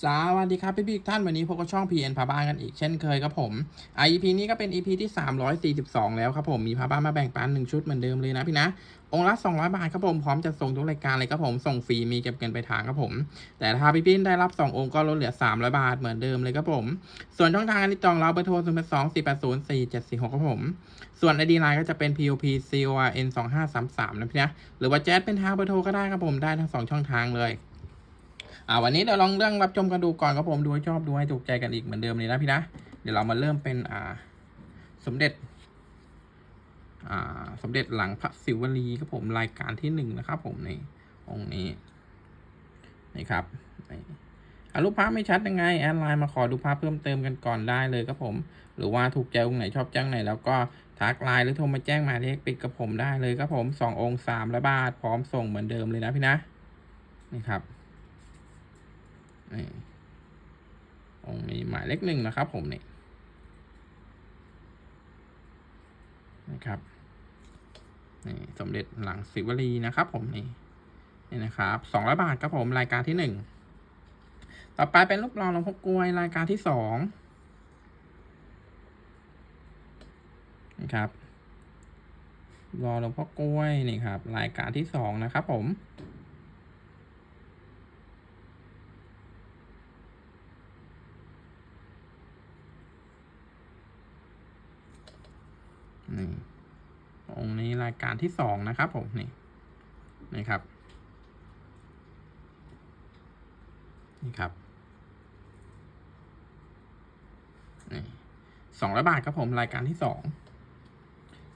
สวัสดีครับพี่พี่ท่านวันนี้พบกับช่อง PN พาบ้านกันอีกเช่นเคยครับผมไอะ EP นี้ก็เป็น EP ที่ 342 แล้วครับผมมีพาบ้านมาแบ่งปันหนึ่งชุดเหมือนเดิมเลยนะพี่นะ องค์ละ 200 บาทครับผมพร้อมจะส่งทุกรายการเลยครับผมส่งฟรีมีเก็บเงินไปทางครับผม แต่ถ้าพี่พี่ได้รับ 2 องค์ก็ลดเหลือ 300 บาทเหมือนเดิมเลยครับผม ส่วนช่องทางการติดต่อเราเบอร์โทร 0 2 4 8 0 4 7 4 6ครับผม ส่วน ID Line ก็จะเป็น POP CORN 2533นะพี่นะหรือว่าแจ๊ดเป็นทางเบอร์โทรก็ได้ครับผมได้ทั้งสองช่องทางเลย อ่าวันนี้เดี๋ยวลองเรื่องรับชมกันดูก่อนครับผมดูให้ชอบดูให้ถูกใจกันอีกเหมือนเดิมเลยนะพี่นะเดี๋ยวเรามาเริ่มเป็นอ่า สมเด็จ อ่า สมเด็จหลังพระศิวลีครับผมรายการที่หนึ่งนะครับ ผมในองค์นี้นี่ครับอะรูปภาพไม่ชัดยังไงแอดไลน์มาขอดูภาพเพิ่มเติมกันก่อนได้เลยครับผม หรือว่าถูกใจองค์ไหนชอบจ้งไหน แล้วก็ทักไลน์หรือโทรมาแจ้งมาเลขปิดกับผมได้เลยครับผมสององค์สามร้อยบาทพร้อมส่งเหมือนเดิมเลยนะพี่นะนี่ครับ นี่องค์นี้หมายเลขหนึ่งนะครับ ผมนี่นะครับนี่สมเด็จหลังศิวลีนะครับ ผมนี่นี่นะครับสองร้อยบาทครับผมรายการที่หนึ่งต่อไปเป็นรูปหล่อหลวงพ่อกลวยรายการที่สองนะครับรอหลวงพ่อกล้วยนี่ครับ รายการที่สองนะครับผม นี่องค์นี้รายการที่สองนะครับผมนี่นี่ครับ นี่ครับนี่สองร้อยบาทครับผมรายการที่สอง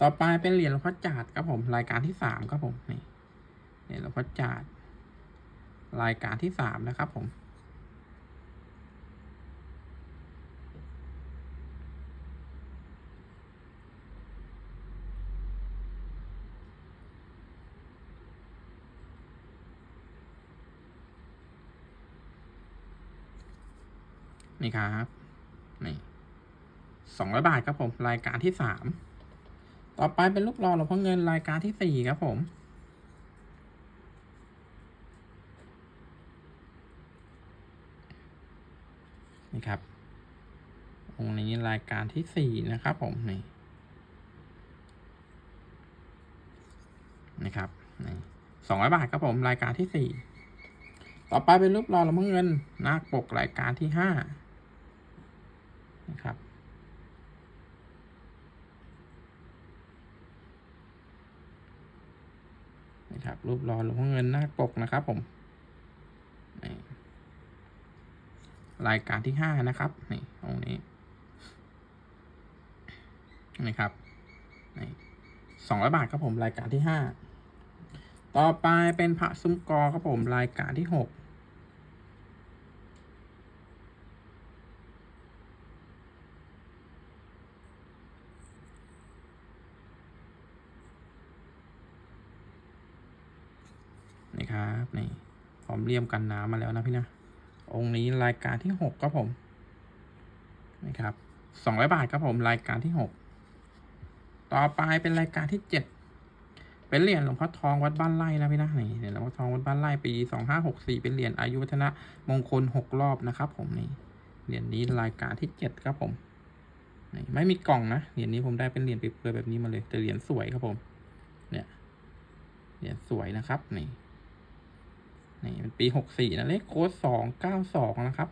ต่อไปเป็นเหรียญหลวงพ่อจาดครับผมรายการที่สามครับผมนี่เหรียญหลวงพ่อจาดรายการที่สามนะครับผม นี่ครับนี่สองร้อยบาทครับผม รายการที่สามต่อไปเป็นลูกรอหลวงพ่อเงินรายการที่สี่ครับผมนี่ครับองค์นี้รายการที่สี่นะครับผมนี่นี่ครับนี่สองร้อยบาทครับผมรายการที่สี่ต่อไปเป็นรูปรอหลวงพ่อเงินนาคปกรายการที่ห้า นะครับนี่ครับ รูปรอหลวงพ่อเงินนาปกนะครับผม รายการที่ห้านะครับ นี่ตรงนี้นี่ครับ นี่สองร้อยบาทครับผม รายการที่ห้า ต่อไปเป็นพระซุ้มกอครับผม รายการที่หก นี่ครับนี่พร้อ มเลี่ยมกันน้ำมาแล้วนะพี่นะ องค์นี้รายการที่หกครับผมนี่ครับสองร้อยบาทครับผมรายการที่หกต่อไปเป็นรายการที่เจ็ดเป็นเหรียญหลวงพ่อทองวัดบ้านไร่นะพี่นะนี่เหรียญหลวงพ่อทองวัดบ้านไร่ปีสองห้าหกสี่เป็นเหรียญอายุวัฒนะมงคลหกรอบนะครับ ผมนี่เหรียญนี้รายการที่เจ็ดครับผมนี่ไม่มีกล่องนะเหรียญนี้ผมได้เป็นเหรียญเปลือยแบบนี้มาเลย แต่เหรียญสวยครับผม เนี่ยเหรียญสวยนะครับนี่ นี่เป็นปีหกสี่นะเลขโค้ดสองเก้าสองนะครับ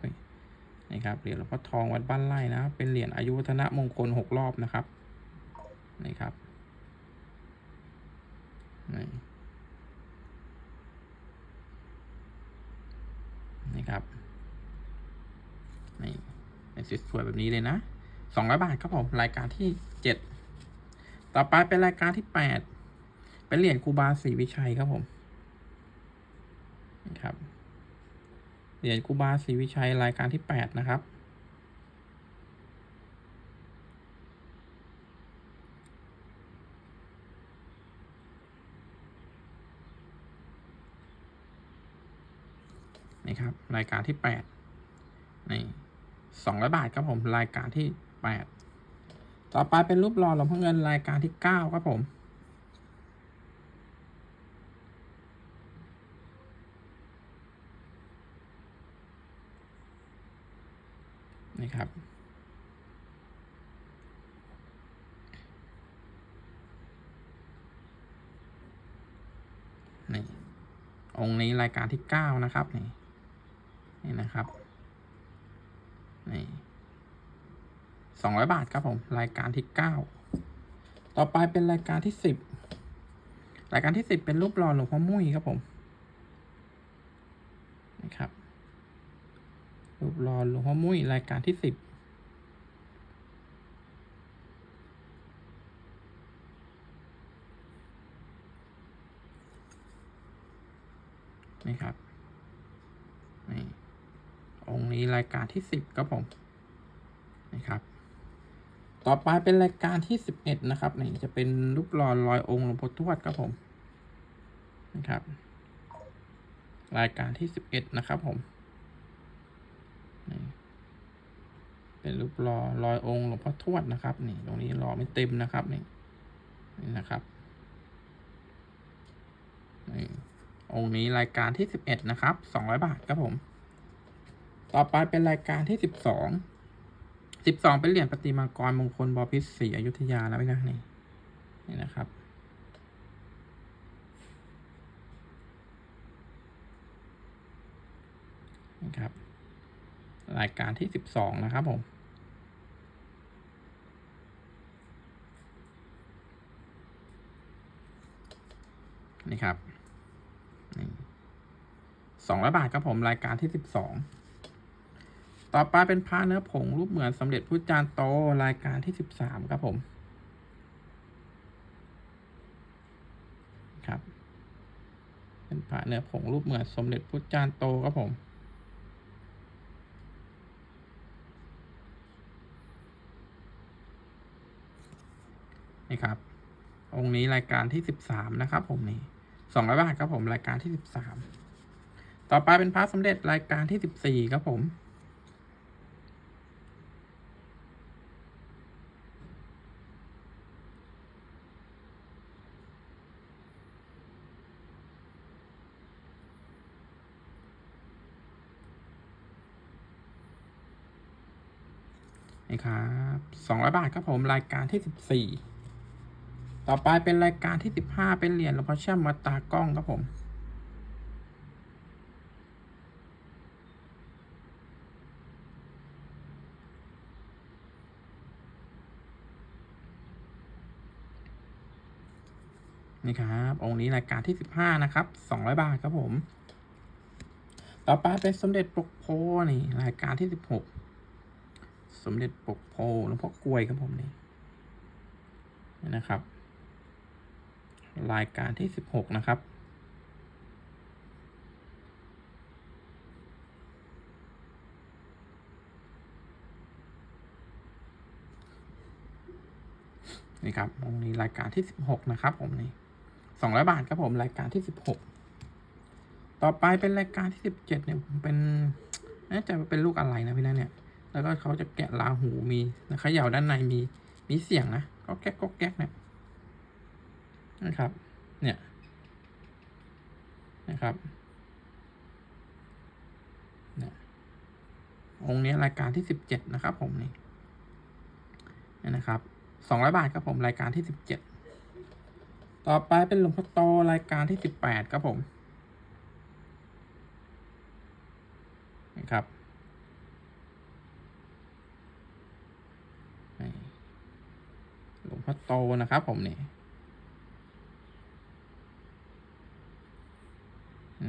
นี่ครับเหรียญหลวงพ่อทองวัดบ้านไร่นะเป็นเหรียญอายุวัฒนะมงคลหกรอบนะครับนี่ครับนี่นี่ครับนี่เป็นสวยแบบนี้เลยนะสองร้อยบาทครับผมรายการที่เจ็ดต่อไปเป็นรายการที่แปดเป็นเหรียญครูบาศรีวิชัยครับผม ครับเหรียญกูบาศรีวิชัยรายการที่แปดนะครับ นี่ครับ รายการที่แปดนี่สองร้อยบาทครับผม รายการที่แปดต่อไปเป็นรูปหล่อหลวงพ่อเงินรายการที่เก้าครับผม ครับ นี่ องค์นี้รายการที่เก้านะครับ นี่ นี่นะครับ นี่สองร้อยบาทครับผม รายการที่เก้าต่อไปเป็นรายการที่สิบรายการที่สิบเป็นรูปหล่อหลวงพ่อมุ้ยครับผม นี่ครับ รหล่อหลวงพ่อมุ้ยรายการที่สิบนี่ครับ นี่ องค์นี้รายการที่สิบครับผมนี่ครับ ต่อไปเป็นรายการที่สิบเอ็ดนะครับ นี่จะเป็นรูปหล่อลอยองค์หลวงพ่อทวดครับผมนะครับ รายการที่สิบเอ็ดนะครับผม เป็นรูปหล่อลอยองค์หลวงพ่อทวดนะครับนี่ตรงนี้หล่อไม่เต็มนะครับนี่นี่นะครับนี่องค์นี้รายการที่สิบเอ็ดนะครับสองร้อยบาทครับผม ต่อไปเป็นรายการที่สิบสองสิบสองเป็นเหรียญประติมากรมงคลบอพิษศรีอยุธยานะพี่นะนี่นี่นะครับนี่ครับ รายการที่สิบสองนะครับผม นี่ครับสองร้อยบาทครับผมรายการที่สิบสองต่อไปเป็นพระเนื้อผงรูปเหมือนสมเด็จพุทธจารย์โตรายการที่สิบสามครับผมครับ เป็นพระเนื้อผงรูปเหมือนสมเด็จพุทธจารย์โตครับผม นี่ครับ องค์นี้รายการที่สิบสามนะครับ ผมนี่สองร้อยบาทครับผมรายการที่สิบสามต่อไปเป็นพระสมเด็จรายการที่สิบสี่ครับผมนี่ครับสองร้อยบาทครับผมรายการที่สิบสี่ ต่อไปเป็นรายการที่สิบห้าเป็นเหรียญหลวงพ่อแช่มวัดตากล้องครับผมนี่ครับองค์นี้รายการที่สิบห้านะครับสองร้อยบาทครับผม ต่อไปเป็นสมเด็จปกโพนี่รายการที่สิบหกสมเด็จปกโพหลวงพ่อกลวยครับผมนี่นะครับ รายการที่สิบหกนะครับ นี่ครับองนี้รายการที่สิบหกนะครับ ผมนี่สองร้อยบาทครับผมรายการที่สิบหกต่อไปเป็นรายการที่สิบเจ็ดเนี่ยเป็นน่าจะเป็นลูกอะไรนะพี่นะเนี่ย แล้วก็เขาจะแกะลาหูมีนะขย่าด้านในมีมีเสียงนะก็แก๊กก็แก๊กเนี่ย นะครับ เนี่ย นะครับเนี่ยองค์นี้รายการที่สิบเจ็ดนะครับ ผมนี่นี่นะครับสองร้อยบาทครับผมรายการที่สิบเจ็ดต่อไปเป็นหลวงพ่อโตรายการที่สิบแปดครับผมนะครับหลวงพ่อโตนะครับผมนี่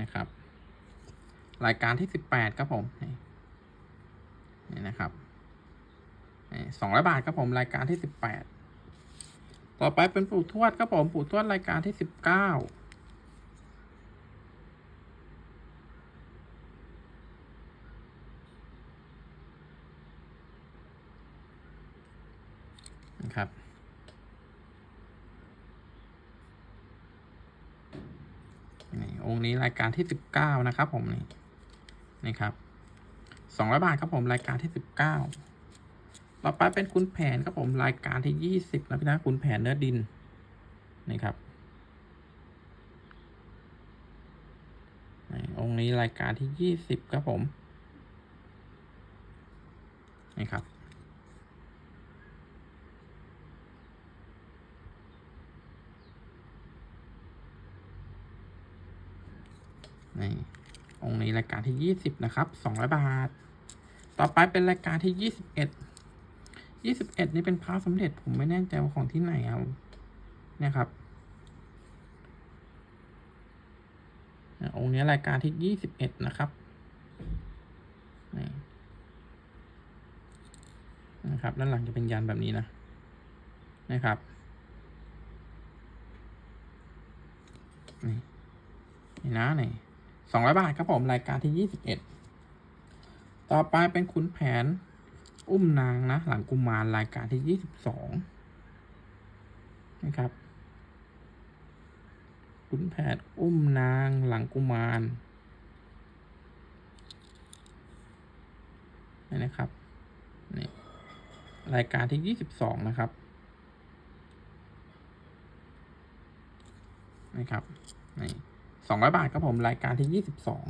นะครับ รายการที่สิบแปดครับผมนี่นะครับสองร้อยบาทครับผมรายการที่สิบแปดต่อไปเป็นปู่ทวดครับผมปู่ทวดรายการที่สิบเก้านะครับ นี่ องค์นี้รายการที่สิบเก้านะครับ ผมนี่นี่ครับสองร้อยบาทครับผมรายการที่สิบเก้าต่อไปเป็นคุณแผนครับผมรายการที่ยี่สิบนะพี่นะคุณแผนเนื้อดินนี่ครับองค์นี้รายการที่ยี่สิบครับผมนี่ครับ นี่องค์นี้รายการที่ยี่สิบนะครับสองร้อยบาท ต่อไปเป็นรายการที่ยี่สิบเอ็ดยี่สิบเอ็ดนี่เป็นพระสมเด็จผมไม่แน่ใจว่าของที่ไหนเอาเนี่ยครับองค์นี้รายการที่ยี่สิบเอ็ดนะครับนี่นะครับด้านหลังจะเป็นยันแบบนี้นะนะครับนี่นี่นะนี่ สองร้อยบาทครับผม รายการที่ยี่สิบเอ็ดต่อไปเป็นขุนแผน อุ้มนางนะ หลังกุมารรายการที่ยี่สิบสองนะครับขุนแผนอุ้มนางหลังกุมารนี่นะครับนี่รายการที่ยี่สิบสองนะครับนะครับนี่ สองร้อยบาทครับผมรายการที่ยี่สิบสอง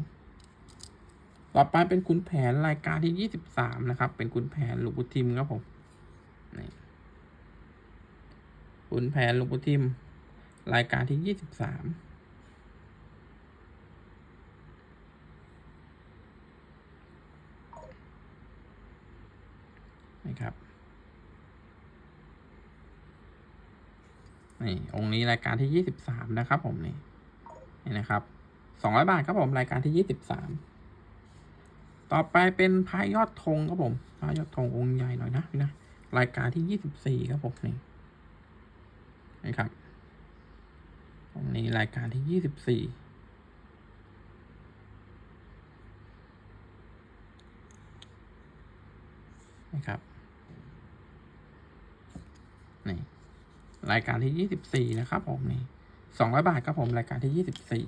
ต่อไปเป็นขุนแผนรายการที่ยี่สิบสามนะครับ เป็นขุนแผนหลวงปู่ทิมครับผมนี่ขุนแผนหลวงปู่ทิม รายการที่ยี่สิบสามนี่ครับนี่องค์นี้รายการที่ยี่สิบสามนะครับผมนี่ นี่นะครับสองร้อยบาทครับผมรายการที่ยี่สิบสามต่อไปเป็นพระยอดธงครับผมพระยอดธงองค์ใหญ่หน่อยนะพี่นะรายการที่ยี่สิบสี่ครับผมนี่นี่ครับองนี้รายการที่ยี่สิบสี่นี่ครับนี่รายการที่ยี่สิบสี่นะครับผมนี่ สองร้อยบาทครับผมรายการที่ยี่สิบสี่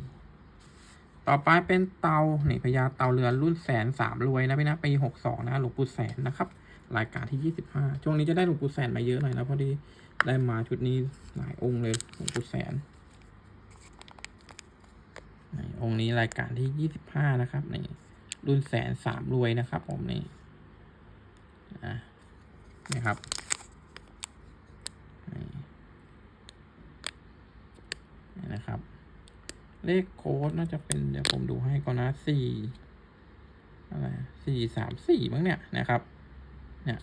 ต่อไปเป็นเตานี่พญาเตาเรือนรุ่นแสนสามรวยนะพี่นะปีหกสองนะหลวงปู่แสนนะครับ รายการที่ยี่สิบห้าช่วงนี้จะได้หลวงปู่แสนมาเยอะหน่อยนะพอดีได้มาชุดนี้หลายองค์เลยหลวงปู่แสนองค์นี้รายการที่ยี่สิบห้านะครับนี่รุ่นแสนสามรวยนะครับ ผมนี่อะนี่ครับ นะครับ เลขโค้ดน่าจะเป็นเดี๋ยวผมดูให้ก่อนนะสี่อะไรสี่สามสี่มั้งเนี่ยนะครับ เนี่ย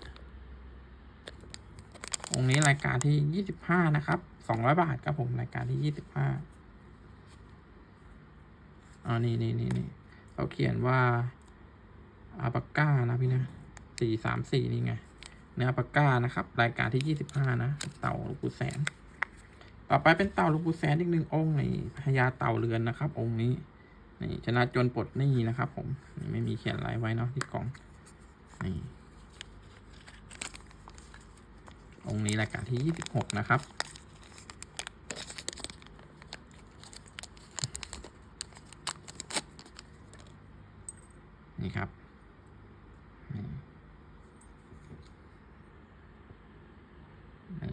องนี้รายการที่ยี่สิบห้านะครับสองร้อยบาทครับผมรายการที่ยี่สิบห้าอ่านี่นี่นี่นี่เขาเขียนว่าอาปาก้านะพี่นะสี่สามสี่นี่ไงเนื้อปากก้านะครับ รายการที่ยี่สิบห้านะเต่าลูกปูแสน ต่อไปเป็นเต่าลูกปูแสนอีกหนึ่งองค์ในพญาเต่าเรือนนะครับ องค์นี้นี่ชนะจนปลดหนี้นะครับ ผมนี่ไม่มีเขียนลายไว้เนาะที่กล่องนี่องค์นี้รายการที่ยี่สิบหกนะครับ นี่ครับนี่นี่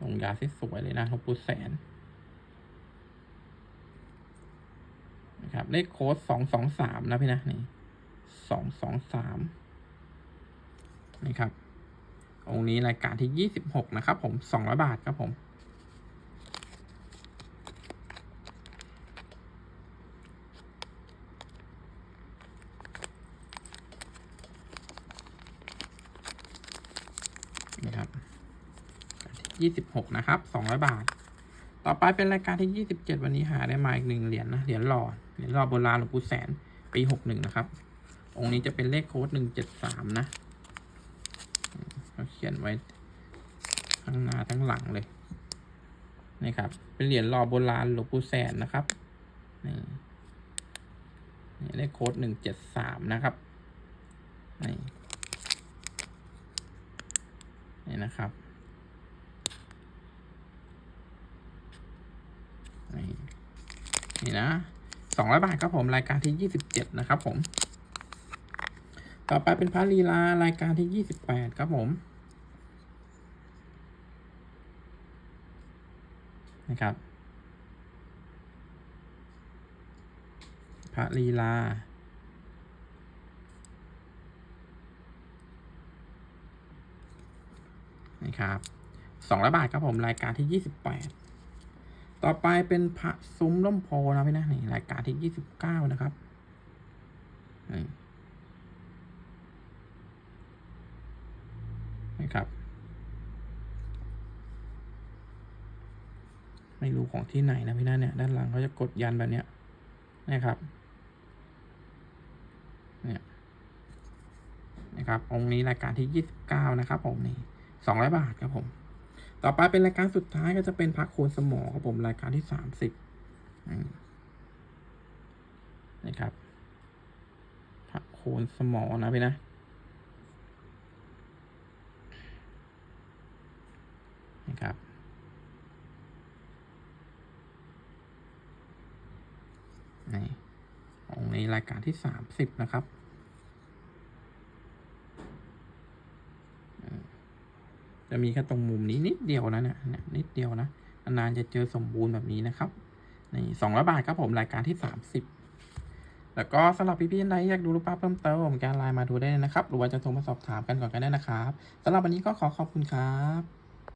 ลงยาที่ สวยเลยนะหลวงปู่แสนนะครับเลขโค้ดสองสองสามนะพี่นะนี่สองสองสามนะครับองค์นี้รายการที่ยี่สิบหกนะครับผมสองร้อยบาทครับผม นี่ครับ ยี่สิบหกนะครับสองร้อยบาท ต่อไปเป็นรายการที่ยี่สิบเจ็ดวันนี้หาได้มาอีกหนึ่งเหรียญนะเหรียญหล่อเหรียญหล่อโบราณหลวงปู่แสนปีหกหนึ่งนะครับ องค์นี้จะเป็นเลขโค้ดหนึ่งเจ็ดสามนะเขาเขียนไว้ทั้งหน้าทั้งหลังเลยนี่ครับ เป็นเหรียญหล่อโบราณหลวงปู่แสนนะครับนี่นเลขโค้ดหนึ่งเจ็ดสามนะครับนี่นี่นะครับ นี่ นี่นะสองร้อยบาทครับผมรายการที่ยี่สิบเจ็ดนะครับผม ต่อไปเป็นพระลีลารายการที่ยี่สิบแปดครับผมนะครับพระลีลา นะครับสองร้อยบาทครับผม รายการที่ยี่สิบแปด ต่อไปเป็นพระซุ้มล่มโพนะพี่นะนี่รายการที่ยี่สิบเก้านะครับนี่ครับ ไม่รู้ของที่ไหนนะพี่นะเนี่ย ด้านหลังเขาจะกดยันแบบเนี้ยนะครับ เนี่ยนะครับองค์นี้รายการที่ยี่สิบเก้านะครับ ผมนี่สองร้อยบาทครับผม ต่อไปเป็นรายการสุดท้ายก็จะเป็นพักโคนสมอครับผมรายการที่สามสิบนะครับพักโคนสมอนะพี่นะนะครับนี่องนี้รายการที่สามสิบนะครับอืม จะมีแค่ตรงมุมนี้นิดเดียวนะเนี่ยเนี่ยนิดเดียวนะนานๆจะเจอสมบูรณ์แบบนี้นะครับนี่สองร้อยบาทครับผมรายการที่สามสิบแล้วก็สำหรับพี่ๆท่านใดอยากดูรูปภาพเพิ่มเติมการไลน์มาดูได้นะครับ หรือว่าจะโทรมาสอบถามกันก่อนก็ได้นะครับสำหรับวันนี้ก็ขอขอบคุณครับ